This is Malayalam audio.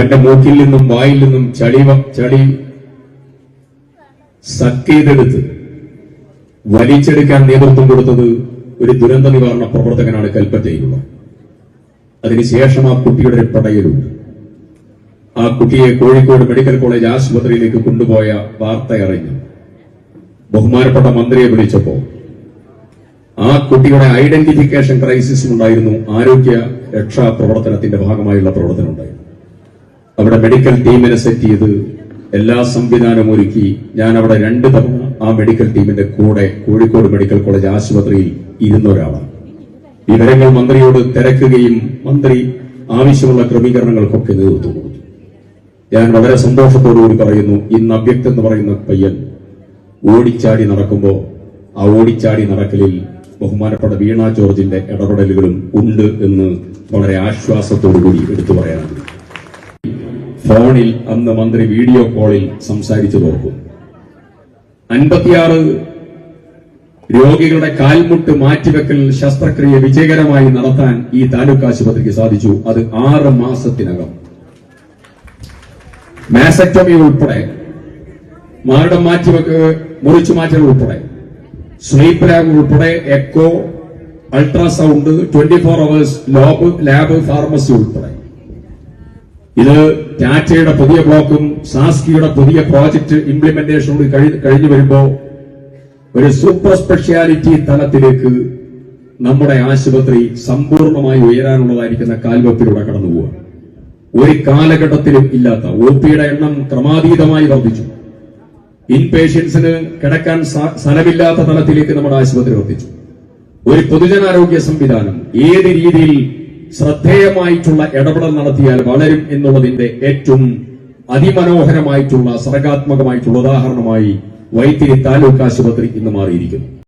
അവന്റെ മൂക്കിൽ നിന്നും വായിൽ നിന്നും ചളി ചളി സക്ക് ചെയ്തെടുത്ത് വലിച്ചെടുക്കാൻ നേതൃത്വം കൊടുത്തത് ഒരു ദുരന്ത നിവാരണ പ്രവർത്തകനാണ് കൽപ്പറ്റയിലുള്ള. അതിനുശേഷം ആ കുട്ടിയുടെ പടയലുണ്ട്. ആ കുട്ടിയെ കോഴിക്കോട് മെഡിക്കൽ കോളേജ് ആശുപത്രിയിലേക്ക് കൊണ്ടുപോയ വാർത്ത അറിഞ്ഞു. ബഹുമാനപ്പെട്ട മന്ത്രിയെ വിളിച്ചപ്പോ ആ കുട്ടിയുടെ ഐഡന്റിഫിക്കേഷൻ ക്രൈസിസും ഉണ്ടായിരുന്നു. ആരോഗ്യ രക്ഷാ പ്രവർത്തനത്തിന്റെ ഭാഗമായുള്ള പ്രവർത്തനം ഉണ്ടായിരുന്നു. അവിടെ മെഡിക്കൽ ടീമിനെ സെറ്റ് ചെയ്ത് എല്ലാ സംവിധാനവും ഒരുക്കി ഞാൻ അവിടെ രണ്ട് തവണ ആ മെഡിക്കൽ ടീമിന്റെ കൂടെ കോഴിക്കോട് മെഡിക്കൽ കോളേജ് ആശുപത്രിയിൽ ഇരുന്ന ഒരാളാണ്. വിവരങ്ങൾ മന്ത്രിയോട് തിരക്കുകയും മന്ത്രി ആവശ്യമുള്ള ക്രമീകരണങ്ങൾക്കൊക്കെ നേതൃത്വം കൊടുത്തു. ഞാൻ വളരെ സന്തോഷത്തോടുകൂടി പറയുന്നു ഇന്ന് അഭ്യക്ത എന്ന് പറയുന്ന പയ്യൻ ഓടിച്ചാടി നടക്കുമ്പോൾ ആ ഓടിച്ചാടി നടക്കലിൽ ബഹുമാനപ്പെട്ട വീണ ജോർജിന്റെ ഇടപെടലുകളും ഉണ്ട് എന്ന് വളരെ ആശ്വാസത്തോടുകൂടി എടുത്തു പറയാനാണ്. ഫോണിൽ അന്ന് മന്ത്രി വീഡിയോ കോളിൽ സംസാരിച്ചു നോക്കും അൻപത്തിയാറ് രോഗികളുടെ കാൽമുട്ട് മാറ്റിവെക്കൽ ശസ്ത്രക്രിയ വിജയകരമായി നടത്താൻ ഈ താലൂക്ക് ആശുപത്രിക്ക് സാധിച്ചു. അത് ആറ് മാസത്തിനകം. മാസക്ടമി ഉൾപ്പെടെ മാരടം മാറ്റിവെക്ക് മുറിച്ചു മാറ്റൽ ഉൾപ്പെടെ സ്ലീപ്പ് ലാബ് ഉൾപ്പെടെ echo ultrasound twenty four hours lobe lab pharmacy ഉൾപ്പെടെ. ഇത് ടാറ്റയുടെ പുതിയ ബ്ലോക്കും സാസ്കിയുടെ പുതിയ പ്രോജക്ട് ഇംപ്ലിമെന്റേഷനോട് കഴി- കഴിഞ്ഞു വരുമ്പോ ഒരു സൂപ്പർ സ്പെഷ്യാലിറ്റി തലത്തിലേക്ക് നമ്മുടെ ആശുപത്രി സമ്പൂർണമായി ഉയരാനുള്ളതായിരിക്കുന്ന കാൽവെപ്പിലൂടെ കടന്നു പോവുക ഒരു കാലഘട്ടത്തിലും ഇല്ലാത്ത ഒ പിയുടെ എണ്ണം ക്രമാതീതമായി വർദ്ധിച്ചു. ഇൻ പേഷ്യൻസിന് കിടക്കാൻ സ്ഥലമില്ലാത്ത തലത്തിലേക്ക് നമ്മുടെ ആശുപത്രി വർദ്ധിച്ചു. ഒരു പൊതുജനാരോഗ്യ സംവിധാനം ഏത് രീതിയിൽ ശ്രദ്ധേയമായിട്ടുള്ള ഇടപെടൽ നടത്തിയാൽ വളരും എന്നുള്ളതിന്റെ ഏറ്റവും അതിമനോഹരമായിട്ടുള്ള സർഗാത്മകമായിട്ടുള്ള ഉദാഹരണമായി വൈത്തിരി താലൂക്ക് ആശുപത്രി ഇന്ന് മാറിയിരിക്കുന്നു.